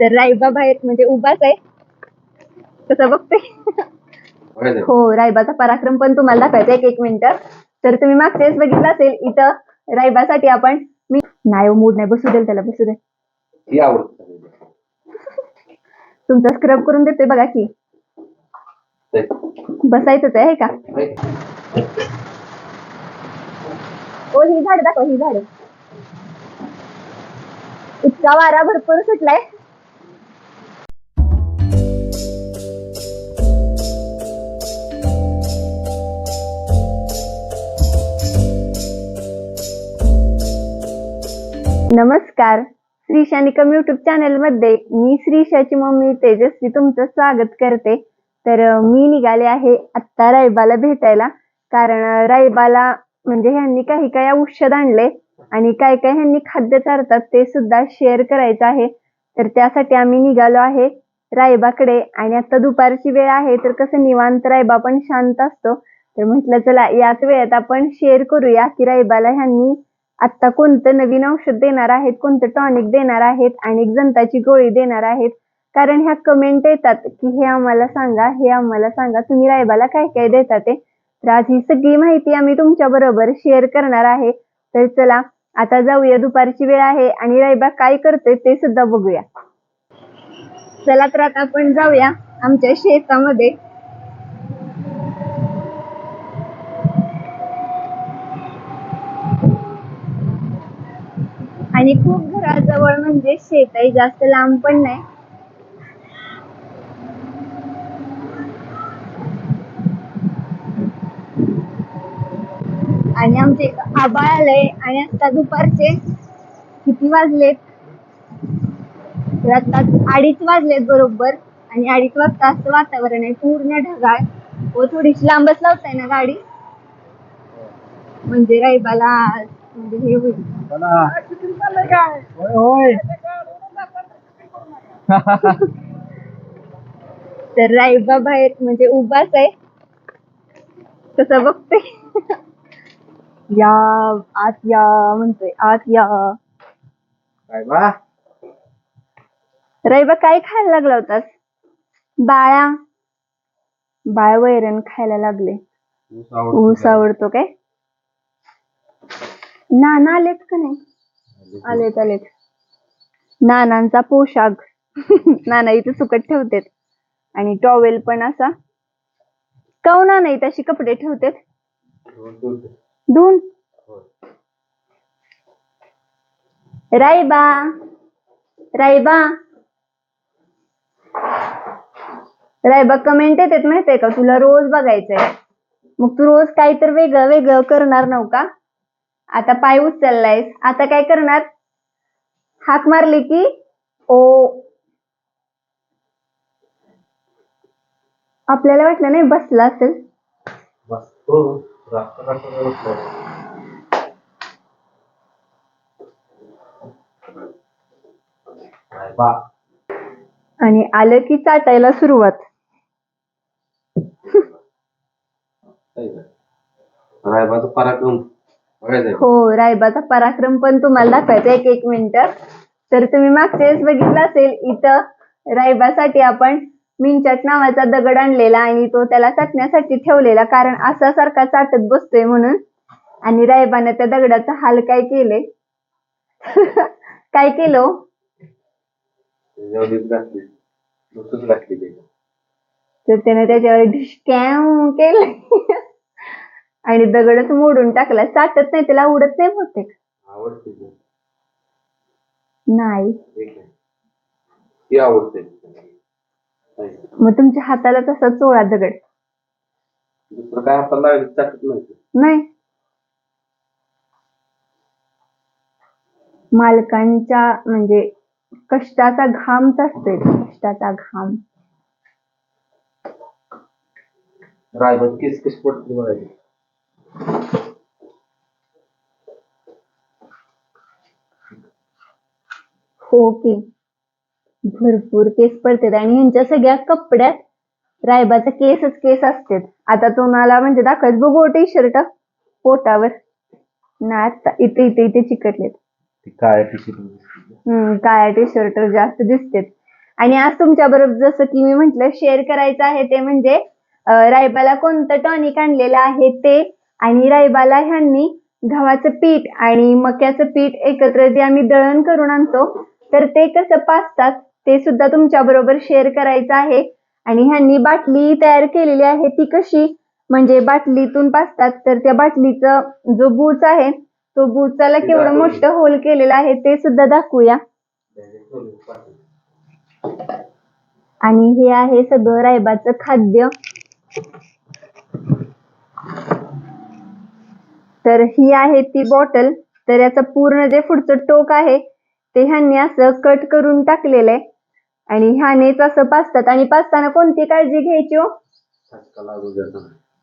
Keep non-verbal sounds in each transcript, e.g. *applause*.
तर रायबा बाहेर म्हणजे उभाच आहे. कसं बघते. हो रायबाचा पराक्रम पण तुम्हाला दाखवायचा एक एक मिनिट. तर तुम्ही मागच्या वेळेस बघितलं असेल इथं रायबासाठी आपण मी नाही मूड नाही. बसू देईल त्याला बसू दे ही तुमचा स्क्रब करून देतोय बघा की. बसायचंच आहे हे का? ओ ही झाड दाखव ही झाड. इतका वारा भरपूर सुटलाय. नमस्कार. श्रीशा निकम युट्यूब चॅनलमध्ये मी श्रीशाची मम्मी तेजस्वी तुमचं स्वागत करते. तर मी निघाले आहे आत्ता रायबाला भेटायला. कारण रायबाला म्हणजे ह्यांनी काही काही औषध आणले आणि काय काय ह्यांनी खाद्य चारतात ते सुद्धा शेअर करायचं आहे. तर त्यासाठी आम्ही निघालो आहे रायबाकडे आणि आता दुपारची वेळ आहे तर कसं निवांत रायबा पण शांत असतो. तर म्हटलं चला याच वेळेत आपण शेअर करूया की रायबाला ह्यांनी आत्ता कोणतं नवीन औषध देणार आहेत कोणतं टॉनिक देणार आहेत आणि जनताची जंताची गोळी देणार आहेत? कारण ह्या कमेंट येतात की हे आम्हाला सांगा हे आम्हाला सांगा. तुम्ही रायबाला काय काय देता ते? तर आज ही सगळी माहिती आम्ही तुमच्या बरोबर शेअर करणार आहे. तर चला आता जाऊया. दुपारची वेळ आहे आणि रायबा काय करतोय ते सुद्धा बघूया. चला तर आता आपण जाऊया आमच्या शेतामध्ये. आणि खूप घराजवळ म्हणजे शेत आहे जास्त लांब पण नाही. आणि आमचे आबाळ आलंय आणि आता दुपारचे किती वाजलेत? तर आता अडीच वाजलेत बरोबर आणि अडीच वाजता असं वातावरण आहे पूर्ण ढगाळ. व थोडीशी लांबच लावताय ना गाडी? म्हणजे रायबाला म्हणजे हे होईल. होय *laughs* तर रायबा बाहेर म्हणजे उभाच आहे. कसं बघते. *laughs* या आत या म्हणतोय आत या. रायबा? काय खायला लागला होतास? बाळा. बाळ वैरण खायला लागले. ऊस आवडतो काय? नाना आलेत का नाही? आलेत आलेत. नानांचा पोशाख. *laughs* नाना इथे सुकट ठेवतेत. आणि टॉवेल पण असा. काऊ नाना इथे अशी कपडे ठेवतेत? धुवून रायबा. रायबा. रायबा कमेंट येतात माहितीये का? तुला रोज बघायचंय. मग तू रोज काहीतरी वेगळं वेगळं करणार नव्ह का आता पाय उचललायस. आता काय करणार? हाक मारली की ओ. आपल्याला वाटलं नाही बसला असेल? आणि आलं की चाटायला सुरुवात. रायबाचा पराक्रम. हो रायबाचा पराक्रम पण तुम्हाला दाखवायचा एक एक मिनिट. तर तुम्ही मागच्या वेळेस बघितलं असेल इथं रायबासाठी आपण मिंचट नावाचा दगड आणलेला आणि तो त्याला चाटण्यासाठी ठेवलेला. कारण असा सारखा चाटत बसतोय म्हणून. आणि रायबानं त्या दगडाचा हाल काय केले *laughs* काय केलं हो? जेवढीच घातली. नुसतंच घातली ते तर त्याने त्याच्यावर ढिशक्याव केलं *laughs* आणि दगडच मोडून टाकला. चाटत नाही त्याला उडत नाही बहुतेक. आवडते ते. नाही. ठीक आहे. ती आवडते. नाही. मग तुमच्या हाताला तसा चोळा दगड. दुसरं काय हाताला लागलं चाटत नाही ते. नाही. मालकांच्या म्हणजे कष्टाचा घामच असतोय. तो, कष्टाचा घाम. रायबाची केस कशी पडते बघायची हो की. भरपूर केस पडतात आणि ह्यांच्या सगळ्या कपड्यात रायबाचा केसच केस असतात. आता तुम्हाला म्हणजे दाखवायच बघू टी शर्ट पोटावर. ना आता इथे इथे इथे चिकटलेत. काय टी शर्ट काळ्या टी शर्ट जास्त दिसतेत. आणि आज तुमच्या बरोबर जसं की मी म्हंटल शेअर करायचं आहे ते म्हणजे रायबाला कोणतं टॉनिक आणलेलं आहे ते आणि रायबाला ह्यांनी गव्हाचं पीठ आणि मक्याचं पीठ एकत्र जे आम्ही दळण करून आणतो तर ते कसं पाचतात ते सुद्धा तुमच्या बरोबर शेअर करायचं आहे. आणि ह्यांनी बाटली तयार केलेली आहे ती कशी? म्हणजे बाटलीतून पाचतात तर त्या बाटलीचं जो बूच आहे तो बुचाला केवढं मोठं होल केलेलं आहे ते सुद्धा दाखवूया. आणि हे आहे सगळं रायबाचं खाद्य. तर ही आहे ती बॉटल तर याचं पूर्ण जे पुढचं टोक आहे ते ह्यांनी असं कट करून टाकलेलं आहे. आणि ह्यानेच असं पाचतात. आणि पाचताना कोणती काळजी घ्यायची हो?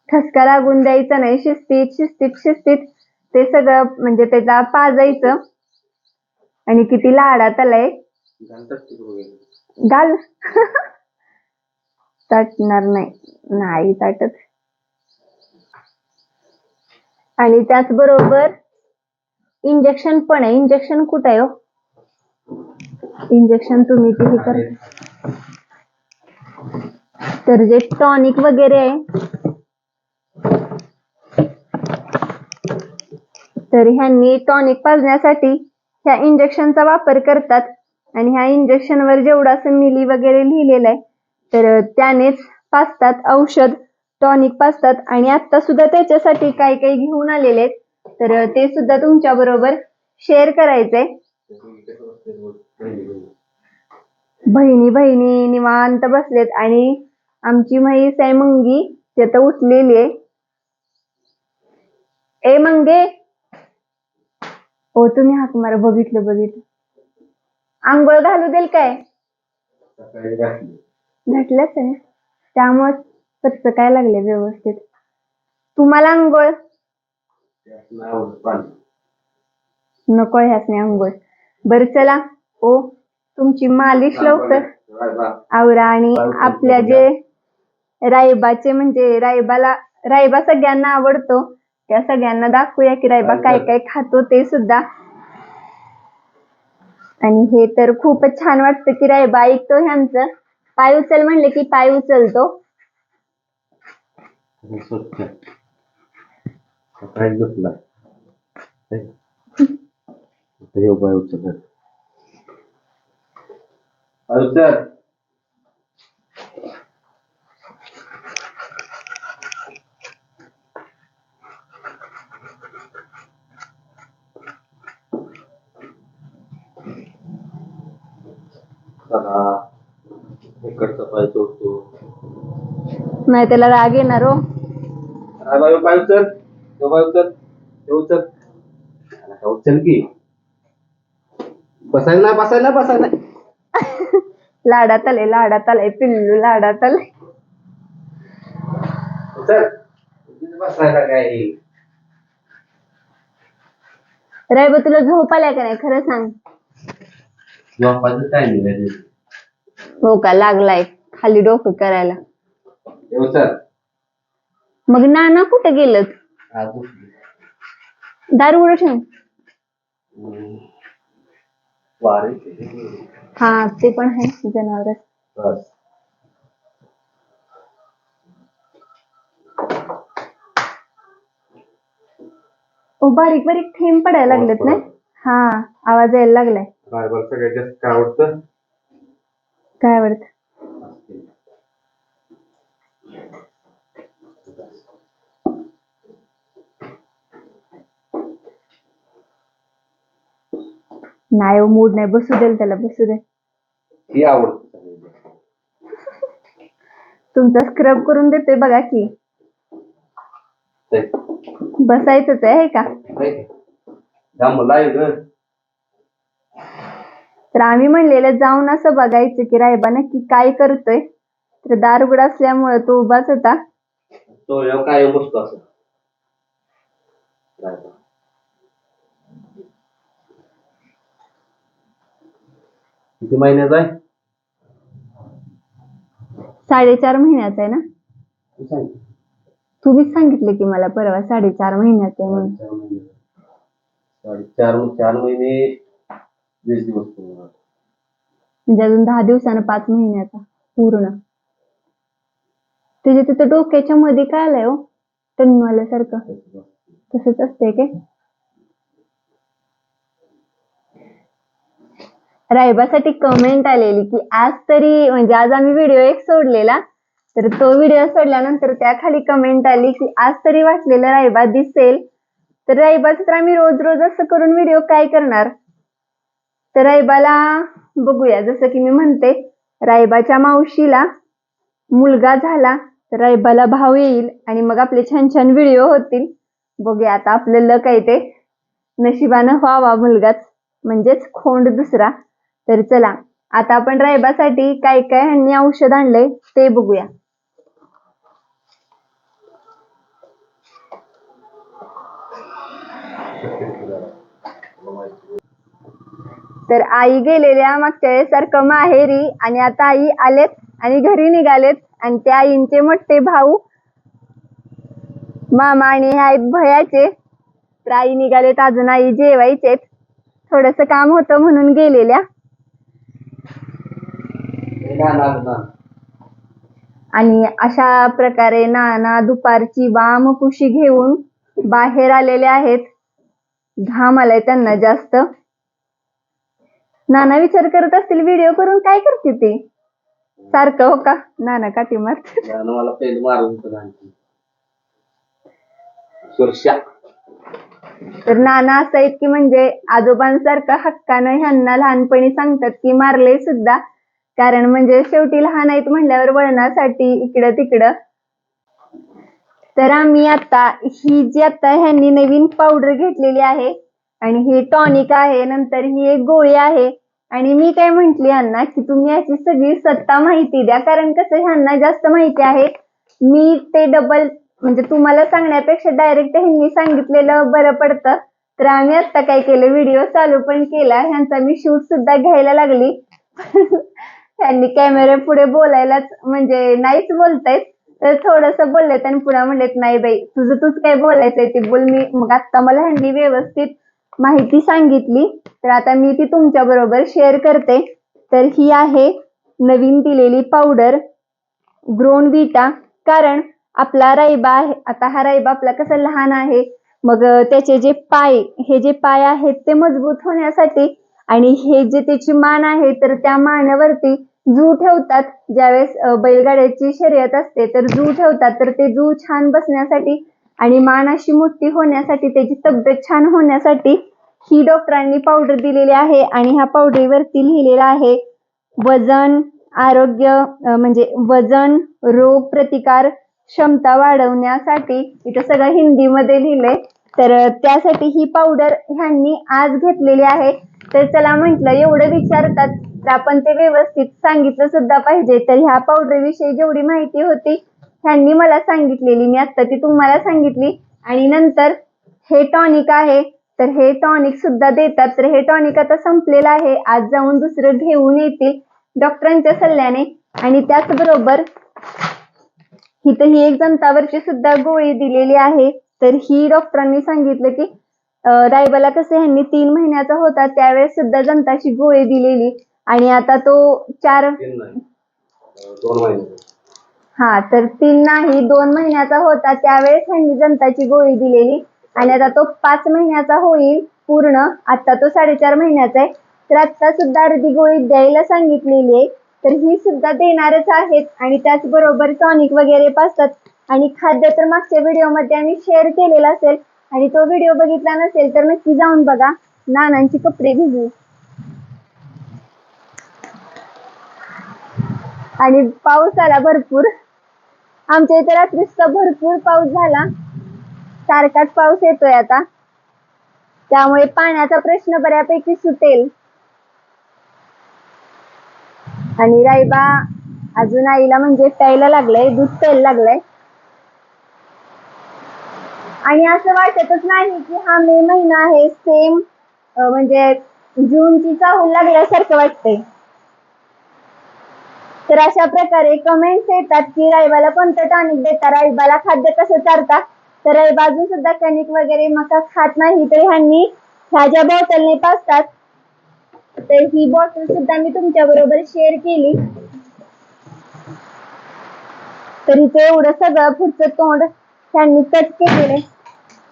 ठसका लागून द्यायचा नाही. शिस्तीत शिस्तीत शिस्तीत ते सगळं म्हणजे त्याला पाजायचं. आणि किती लाडात आलाय. घाल. *laughs* ताटणार नाही. नाही ताटत आणि त्याचबरोबर इंजेक्शन पण आहे. इंजेक्शन कुठं आहे हो? इंजेक्शन तुम्ही ते हे कर. तर जे टॉनिक वगैरे आहे तर ह्यांनी टॉनिक पाजण्यासाठी ह्या इंजेक्शनचा वापर करतात. आणि ह्या इंजेक्शन वर जेवढं असं मिली वगैरे लिहिलेलं आहे तर त्यानेच पाजतात औषध टॉनिक पाजतात. आणि आता सुद्धा त्याच्यासाठी काही काही घेऊन आलेले आहेत. तर ते सुद्धा तुमच्या बरोबर शेअर करायचंय. बहिणी बहिणी. निवांत बसलेत. आणि आमची म्हैस आहे मंगी ती आता उठलेली आहे. ए मंगे! हो तुम्ही हाक मारा बघितलं बघितलं. आंघोळ घालू देल काय. घातलंच आहे त्यामुळे कच्च काय लागले व्यवस्थित. तुम्हाला आंघोळ? नाही. नको ह्यासने आंघोळ. बरं चला. ओ तुमची मालिश लवकर. आवरा आणि आपल्या जे रायबाचे म्हणजे रायबाला रायबा सगळ्यांना आवडतो. त्या सगळ्यांना दाखवूया की रायबा काय काय खातो ते सुद्धा. आणि हे तर खूपच छान वाटतं की रायबा ऐकतो ह्यांचं. पाय उचल म्हणले की पाय उचलतो आणि स्वच्छ सकाळी झोपला हे. हे उपाय उचलत उचल चला. इकडचा पाय तोडतो. नाही त्याला राग येणार हो. हा बाई पाय उचल. तो पाय उचल. ते उचल की. बसायला नाही बसायला बसायला लाडात आले लाडात आलाय पिल्लू लाडात उगीच बसायला काय रायबा तुला झोप आलाय का नाही? खरं सांग. झोपायचं. हो का? लागलाय. खाली डोकं करायला. हे मग नाना कुठे गेलं आज उठली. दारू उडं ठेव हम्म. वारे. हा ते पण आहे जनावर. बस. ओ बारीक बारीक थेंब पडायला लागलेत ना हा आवाज यायला लागलाय. रायबाला सगळ्यात जास्त काय आवडतं? काय आवडत? नाही मूड नाही बसू देल त्याला बसू दे. ही आवडतं सगळ्यात जास्त. तुमचा स्क्रब करून देतोय बघा की. ते. बसायचंच आहे हे का? नाही ग. तर आम्ही म्हणलेलं जाऊन असं बघायचं की रायबा नक्की काय करतोय. तर दार उघडा असल्यामुळे तो उभाच होता. तो काय बसतो असं. किती महिन्याचा आहे? साडेचार महिन्याचा आहे ना? तू सांग. तुम्हीच सांगितलं की मला परवा साडेचार महिन्याचा आहे म्हणून. चार महिने. साडेचार चार महिने वीस दिवस पूर्ण. म्हणजे अजून दहा दिवसानं पाच महिन्याचा पूर्ण. त्याच्या तिथं डोक्याच्या मध्ये काय आलंय हो? टन्नवाल्यासारखं तसंच असतंय काय? रायबासाठी कमेंट आलेली की आज तरी म्हणजे आज आम्ही व्हिडिओ एक सोडलेला तर तो व्हिडिओ सोडल्यानंतर त्या खाली कमेंट आली की आज तरी वाटलेलं रायबा दिसेल. तर रायबाचं तर आम्ही रोज रोज असं करून व्हिडिओ काय करणार? तर रायबाला बघूया. जसं की मी म्हणते रायबाच्या मावशीला मुलगा झाला तर रायबाला भाव येईल आणि मग आपले छान छान व्हिडिओ होतील. बघूया आता आपलं लक आहे ते. नशिबानं व्हावा मुलगाच. म्हणजेच खोंड दुसरा. तर चला आता आपण रायबासाठी काय काय ह्यांनी औषध आणलंय ते बघूया. तर आई गेलेल्या मागच्या वेळेसारखं माहेरी आणि आता आई आलेत आणि घरी निघालेत आणि त्या आईंचे मोठे भाऊ मामा आणि आहेत भयाचे. तर आई निघालेत अजून आई जेवायचेत. थोडस काम होतं म्हणून गेलेल्या. आणि अशा प्रकारे नाना दुपारची वाम कुशी घेऊन बाहेर आलेले आहेत. घाम आलाय त्यांना जास्त. नाना विचार करत असतील व्हिडिओ करून काय करते ते? सारखं हो का? नाना काठी मला सुरक्षा. तर नाना असं आहेत की म्हणजे आजोबांसारखं हक्कानं ह्यांना लहानपणी सांगतात की मारले सुद्धा. कारण म्हणजे शेवटी लहान आहेत म्हणल्यावर वळणासाठी इकडं तिकडं. तर आम्ही आता ही जी आता ह्यांनी नवीन पावडर घेतलेली आहे आणि ही टॉनिक आहे नंतर ही एक गोळी आहे. आणि मी काय म्हंटली यांना की तुम्ही याची सगळी सत्ता माहिती द्या. कारण कसं ह्यांना जास्त माहिती आहे. मी ते डबल म्हणजे तुम्हाला सांगण्यापेक्षा डायरेक्ट ह्यांनी सांगितलेलं बरं पडतं. तर आम्ही आता काय केलं व्हिडिओ चालू पण केला. ह्यांचा मी शूट सुद्धा घ्यायला लागली. त्यांनी कॅमेरा पुढे बोलायलाच म्हणजे नाहीच बोलतायत. तर थोडस बोलले आणि पुन्हा म्हणलेत नाही बाई तुझं तूच काय बोलायचंय ते बोल. मी मग आता मला ह्यांनी व्यवस्थित माहिती सांगितली. तर आता मी ती तुमच्या बरोबर शेअर करते. तर ही आहे नवीन दिलेली पावडर ग्रोन विटा कारण आपला रायबा आहे आता हा रायबा आपला कसा लहान आहे मग त्याचे जे पाय हे जे पाय आहेत ते मजबूत होण्यासाठी आणि हे जे त्याची मान आहे तर त्या मानावरती जू ठेवतात. ज्यावेळेस बैलगाड्याची शर्यत असते तर जू ठेवतात. तर ते जू छान बसण्यासाठी आणि मान अशी मोठी होण्यासाठी त्याची तब्येत छान होण्यासाठी ही डॉक्टरांनी पावडर दिलेली आहे आणि ह्या पावडरीवरती लिहिलेलं आहे वजन आरोग्य म्हणजे वजन रोग प्रतिकार क्षमता वाढवण्यासाठी. इथं सगळं हिंदीमध्ये लिहिलंय. तर त्यासाठी ही पावडर ह्यांनी आज घेतलेली आहे. तर चला म्हटलं एवढं विचारतात तर आपण ते व्यवस्थित सांगितलं सुद्धा पाहिजे. तर ह्या पावडरविषयी जेवढी माहिती होती ह्यांनी मला सांगितलेली मी आता ती तुम्हाला सांगितली. आणि नंतर हे टॉनिक आहे तर हे टॉनिक सुद्धा देतात. तर हे टॉनिक आता संपलेलं आहे. आज जाऊन दुसरं घेऊन येतील डॉक्टरांच्या सल्ल्याने. आणि त्याचबरोबर इथं ही एक जंतावरची सुद्धा गोळी दिलेली आहे. तर ही डॉक्टरांनी सांगितलं की रायबाला कसं ह्यांनी तीन महिन्याचा होता त्यावेळेस सुद्धा जंताची गोळी दिलेली. आणि आता तो चार हा तर तीन नाही दोन महिन्याचा होता त्यावेळेस ह्यांनी जंताची गोळी दिलेली. आणि आता तो पाच महिन्याचा होईल पूर्ण. आता तो साडेचार महिन्याचा आहे. तर आता सुद्धा अर्धी गोळी द्यायला सांगितलेली आहे. तर ही सुद्धा देणारच आहेत. आणि त्याचबरोबर टॉनिक वगैरे पाचतात आणि खाद्य तर मागच्या व्हिडिओमध्ये आम्ही शेअर केलेला असेल. आणि तो व्हिडिओ बघितला नसेल तर नक्की जाऊन बघा. नानांची कपडे भिजू. आणि पाऊस आला भरपूर. आमच्या इथे रात्रीचा भरपूर पाऊस झाला. सारखाच पाऊस येतोय आता. त्यामुळे पाण्याचा प्रश्न बऱ्यापैकी सुटेल. आणि राईबा अजून आईला म्हणजे प्यायला लागलंय दूध प्यायला लागलंय. आणि असं वाटतच नाही की हा मे महिना आहे सेम म्हणजे जूनची चाहूल लागल्यासारखं वाटतंय. तर अशा प्रकारे कमेंट्स येतात की राईबाला कोणतं टॉनिक देता राईबाला खाद्य कसं चारता? तर राईबा अजून सुद्धा कणिक वगैरे मका खात नाही तर ह्यांनी ह्या ज्या बॉटलने पाचतात तर ही बॉटल सुद्धा मी तुमच्या बरोबर शेअर केली. तर इथे एवढं सगळं पुढचं तोंड त्यांनी कट केलेलं आहे.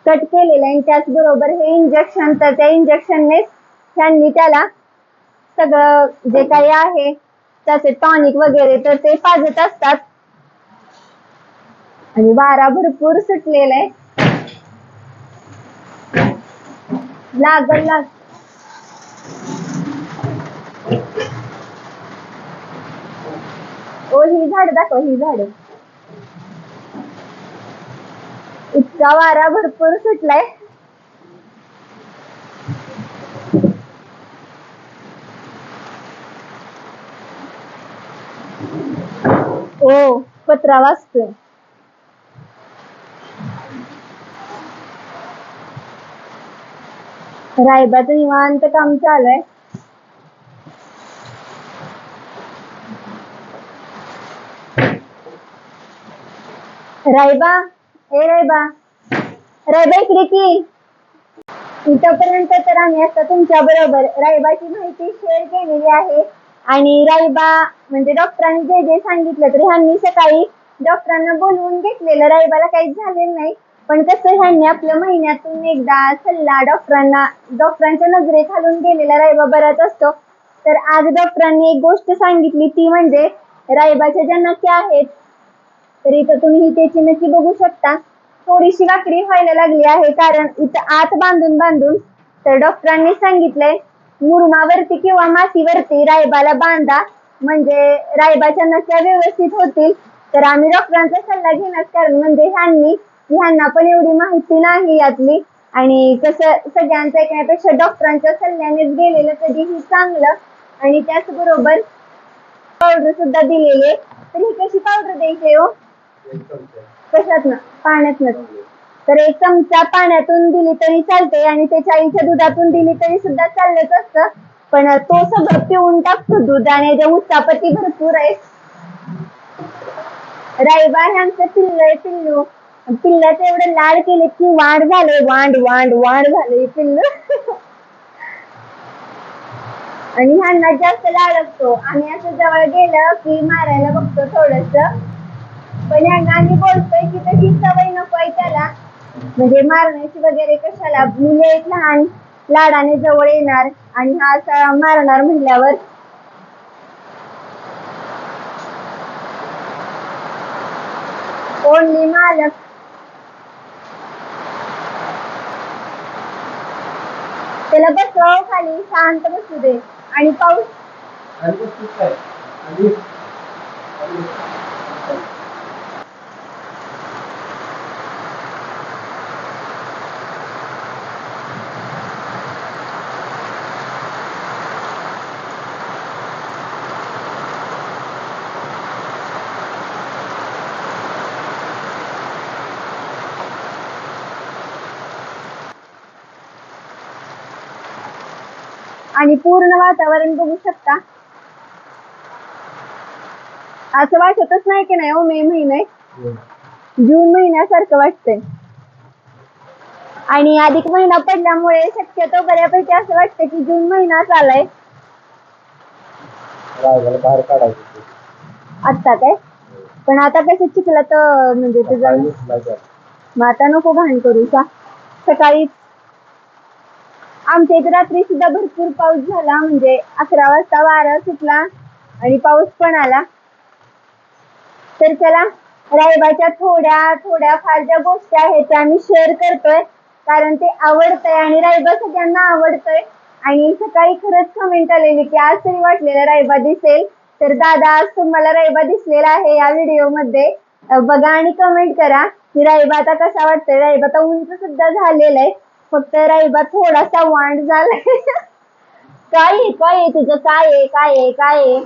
कट केलेलं आहे आणि त्याचबरोबर हे इंजेक्शन तर त्या इंजेक्शनने त्यांनी त्याला सगळं जे काही आहे त्याचे टॉनिक वगैरे तर ते पाजत असतात. आणि वारा भरपूर सुटलेला आहे. लागल लाग ओ ही झाड दाखव ही झाड. इतका वारा भरपूर सुटलाय. ओ पत्रा वाचतोय रायबाचं निवांत काम चालू आहे रायबा हे रायबा रायबा इकडे की. इथपर्यंत तर आम्ही आता तुमच्या बरोबर रायबाची माहिती शेअर केलेली आहे. आणि रायबा म्हणजे डॉक्टरांनी जे जे सांगितलं तर ह्यांनी सकाळी डॉक्टरांना बोलवून घेतलेलं. रायबाला काहीच झालेलं नाही. पण कसं ह्यांनी आपल्या महिन्यातून एकदा सल्ला डॉक्टरांना डॉक्टरांच्या नजरेत घालून गेलेला रायबा बराच असतो. तर आज डॉक्टरांनी एक गोष्ट सांगितली ती म्हणजे रायबाच्या ज्या नक्या आहेत तर इथं तुम्ही त्याची नक्की बघू शकता. थोडीशी काकडी व्हायला लागली आहे कारण इथं आत बांधून बांधून तर डॉक्टरांनी सांगितलंय मुरुमावरती किंवा मातीवरती रायबाला बांधा. म्हणजे रायबाच्या नस्या व्यवस्थित होतील. तर आम्ही डॉक्टरांचा सल्ला घेण्यास कारण म्हणजे ह्यांनी ह्यांना पण एवढी माहिती नाही यातली. आणि कसं सगळ्यांचं ऐकण्यापेक्षा डॉक्टरांच्या सल्ल्यानेच गेलेलं कधीही चांगलं. आणि त्याचबरोबर पावडर सुद्धा दिलेले. तर ही कशी पावडर द्यायची हो? कशात ना पाण्यात तर एक चमचा पाण्यातून दिली तरी चालते आणि ते चाळीच्या दुधातून दिली तरी सुद्धा चाललंच असतं. पण तो सगळं पिऊन टाकतो दूध आणि याच्या उत्तापती भरपूर आहे. रायबा आमचं पिल्ल आहे पिल्लू. पिल्लाचं एवढं लाड केले की वाढ झाले वांड वांड वांड झाले पिल्लू. आणि ह्यांना जास्त लाड असतो. आम्ही असं जवळ गेलं की मारायला बघतो थोडस. पण ह्यांना आम्ही बोलतोय की तशी सवय नको आहे त्याला. म्हणजे मारण्याची वगैरे कशाला? मुले आहेत लहान लाडाने जवळ येणार आणि हा असा मारणार म्हणल्यावर. ओनली मालक. त्याला बसव खाली शांत बसू दे. आणि पाऊस. आणि पूर्ण वातावरण बघू शकता. असं वाटतच नाही की नाही हो मे महिने. जून महिन्यासारखं वाटतंय. आणि अधिक महिना पडल्यामुळे शक्यतो बऱ्यापैकी असं वाटतं की जून महिना चालाय बाहेर काढायचं ते. आत्ता काय? पण आता कसं चिखला तर म्हणजे तुझं. मग आता नको घाण करू सा सकाळी आमच्या इथे रात्री सुद्धा भरपूर पाऊस झाला. म्हणजे अकरा वाजता वारा सुटला आणि पाऊस पण आला. तर चला रायबाच्या थोड्या थोड्या फार ज्या गोष्टी आहेत त्या आम्ही शेअर करतोय. कारण ते आवडतंय आणि रायबा सगळ्यांना आवडतंय. आणि सकाळी खरंच कमेंट आलेली की आज तरी वाटलेलं रायबा दिसेल. तर दादा आज तुम्हाला रायबा दिसलेला आहे या व्हिडिओमध्ये. बघा आणि कमेंट करा की रायबा आता कसा वाटतोय. रायबा आता उंच सुद्धा झालेला आहे. फक्त रविबा थोडासा वांड झालाय. काय आहे काय आहे तुझं? काय आहे काय आहे काय आहे?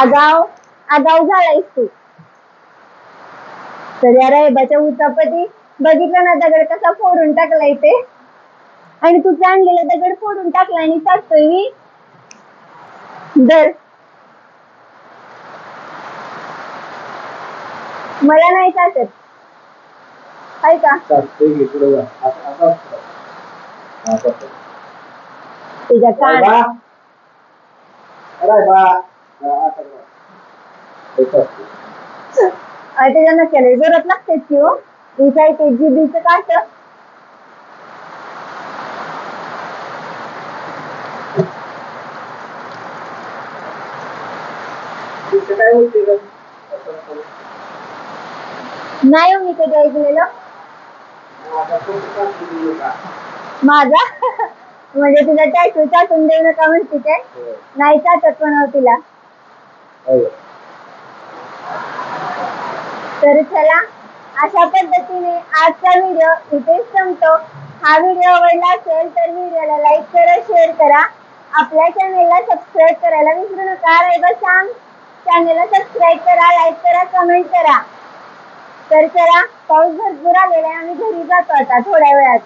आगाव आगाव झालायस तू. तर या रायबाच्या उतापती बघितलं ना दगड कसा फोडून टाकलाय ते. आणि तू आणलेला दगड फोडून टाकला आणि टाकतोय मी. दर मला नाही टाकत आहे का? तुझ्या कान बा हा, जोरात लागते की हो. ही काय ते जिबीचं काट काय होते. नाही हो मी कधी ऐकलेलं. का? माझा? म्हणजे तुला टॅटू चाटून देऊ नका म्हणते काय? होय. नाही पण हो तिला. होय. तर चला अशा पद्धतीने आजचा व्हिडिओ इथेच संपतो. हा व्हिडिओ आवडला असेल तर व्हिडिओला लाईक करा शेअर करा. आपल्या चॅनेलला सबस्क्राईब करायला विसरू नका. रायबा सांग. चॅनेलला सबस्क्राईब करा लाईक करा कमेंट करा. तर चला पाऊस भरपूर आलेला आहे आम्ही घरी जातो आता थोड्या वेळात.